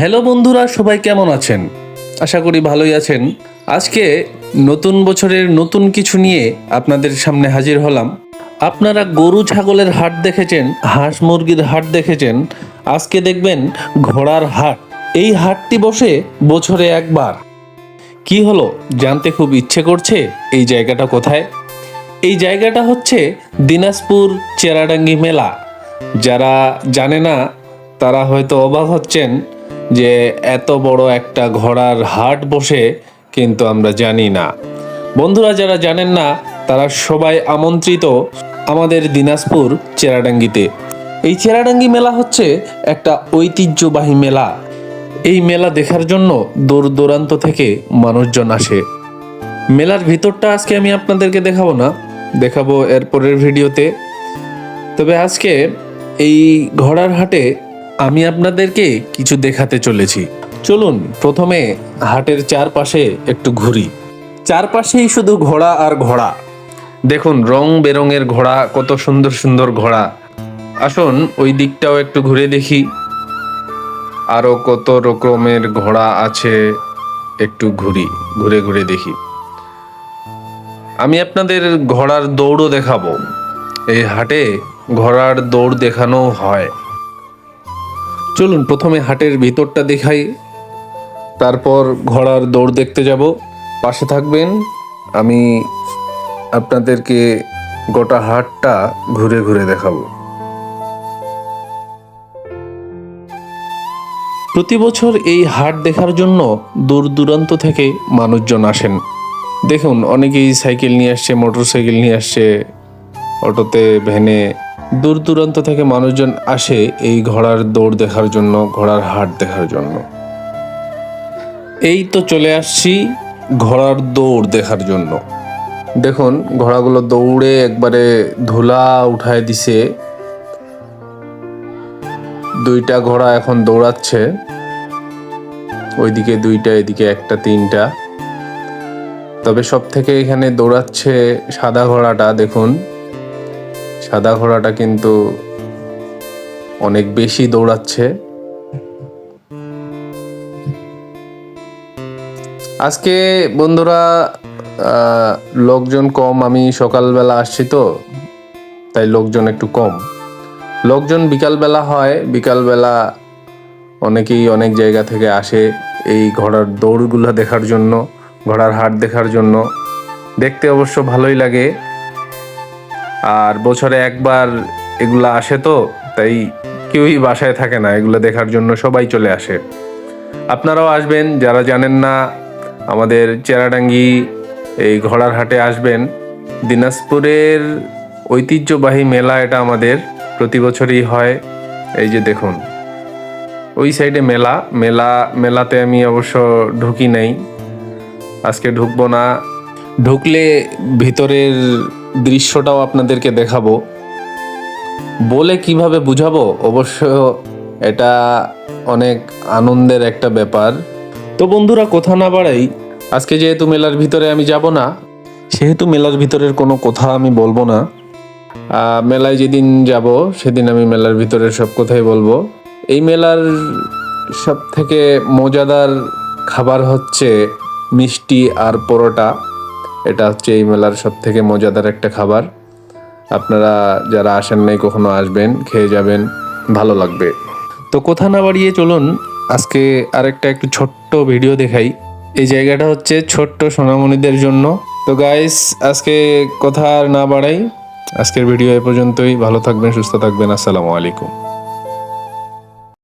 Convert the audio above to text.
Hello বন্ধুরা, সবাই কেমন আছেন? আশা করি ভালোই আছেন। আজকে নতুন বছরের নতুন কিছু নিয়ে আপনাদের সামনে হাজির হলাম। আপনারা গরু ছাগলের হাট দেখেছেন, হাঁস মুরগির হাট দেখেছেন, আজকে দেখবেন ঘোড়ার হাট। এই হাটটি বসে বছরে একবার। কি হলো, জানতে খুব ইচ্ছে করছে? এই জায়গাটা কোথায়? এই জায়গাটা হচ্ছে দিনাজপুর চেরাডাঙ্গি মেলা। যারা জানে না, তারা হয়তো অবাক হচ্ছেন যে এত বড় একটা ঘোড়ার হাট বসে কিন্তু আমরা জানি না। বন্ধুরা, যারা জানেন না, তারা সবাই আমন্ত্রিত আমাদের দিনাজপুর চেরাডাঙ্গিতে। এই চেরাডাঙ্গি মেলা হচ্ছে একটা ঐতিহ্যবাহী মেলা। এই মেলা দেখার জন্য দূর দূরান্ত থেকে মানুষজন আসে। মেলার ভিতরটা আজকে আমি আপনাদেরকে দেখাবো না, দেখাবো এরপরের ভিডিওতে। তবে আজকে এই ঘোড়ার হাটে আমি আপনাদেরকে কিছু দেখাতে চলেছি। চলুন, প্রথমে হাটের চারপাশে একটু ঘুরি। চারপাশেই শুধু ঘোড়া আর ঘোড়া। দেখুন, রং বেরঙের ঘোড়া, কত সুন্দর সুন্দর ঘোড়া। আসুন, ওই দিকটাও একটু ঘুরে দেখি। আরও কত রকমের ঘোড়া আছে, একটু ঘুরি, ঘুরে ঘুরে দেখি। আমি আপনাদের ঘোড়ার দৌড়ও দেখাবো। এই হাটে ঘোড়ার দৌড় দেখানো হয়। চলুন প্রথমে হাটের ভিতরটা দেখাই। তারপর ঘোড়ার দৌড় দেখতে যাব। পাশে থাকবেন। আমি আপনাদেরকে গোটা হাটটা ঘুরে ঘুরে দেখাবো। প্রতি বছর এই হাট দেখার জন্য দূর দূরান্ত থেকে মানুষজন আসেন। দেখুন, অনেকেই সাইকেল নিয়ে আসছে মোটর সাইকেল নিয়ে আসছে, অটোতে, ভ্যানে দূর দূরান্ত থেকে মানুষজন আসে এই ঘোড়ার দৌড় দেখার জন্য, ঘোড়ার হাট দেখার জন্য। এই তো চলে আসছি ঘোড়ার দৌড় দেখার জন্য। দেখুন, ঘোড়াগুলো দৌড়ে একবারে ধুলা উঠায় দিছে। দুইটা ঘোড়া এখন দৌড়াচ্ছে। ওইদিকে দুইটা, এদিকে একটা, তিনটা। তবে সব থেকে এখানে দৌড়াচ্ছে সাদা ঘোড়াটা, দেখুন। সাদা ঘোড়াটা কিন্তু অনেক বেশি দৌড়াচ্ছে। আজকে বন্ধুরা লোকজন কম, আমি সকালবেলা আসছি তো, তাই লোকজন একটু কম। লোকজন বিকালবেলা হয়, বিকালবেলা অনেকেই অনেক জায়গা থেকে আসে এই ঘোড়ার দৌড়গুলো দেখার জন্য, ঘোড়ার হাট দেখার জন্য। দেখতে অবশ্য ভালোই লাগে। আর বছরে একবার এগুলা আসে তো, তাই কেউই বাসায় থাকে না, এগুলো দেখার জন্য সবাই চলে আসে। আপনারাও আসবেন, যারা জানেন না, আমাদের চেরাডাঙ্গি এই ঘোড়ার হাটে আসবেন। দিনাজপুরের ঐতিহ্যবাহী মেলা এটা আমাদের, প্রতি বছরই হয়। এই যে দেখুন, ওই সাইডে মেলা মেলা, মেলাতে আমি অবশ্য ঢুকি নাই। আজকে ঢুকবো না। ঢুকলে ভিতরের দৃশ্যটাও আপনাদেরকে দেখাবো। বলে কীভাবে বুঝাবো? অবশ্য এটা অনেক আনন্দের একটা ব্যাপার। তো বন্ধুরা, কথা না বাড়াই, আজকে যেহেতু মেলার ভিতরে আমি যাব না, সেহেতু মেলার ভিতরের কোনো কথা আমি বলব না। মেলায় যেদিন যাব, সেদিন আমি মেলার ভিতরের সব কথাই বলব। এই মেলার সব থেকে মজাদার খাবার হচ্ছে মিষ্টি আর পরোটা। এটা হচ্ছে এই মেলার সব থেকে মজাদার একটা খাবার। আপনারা যারা আসেন নাই, কখনো আসবেন, খেয়ে যাবেন, ভালো লাগবে। তো কথা না বাড়িয়ে চলুন, আজকে আরেকটা একটু ছোট্ট ভিডিও দেখাই। এই জায়গাটা হচ্ছে ছোট্ট সোনামণিদের জন্য। তো গাইস আজকে কথা আর না বাড়াই। আজকের ভিডিও এ পর্যন্তই। ভালো থাকবেন, সুস্থ থাকবেন। আসসালামু আলাইকুম।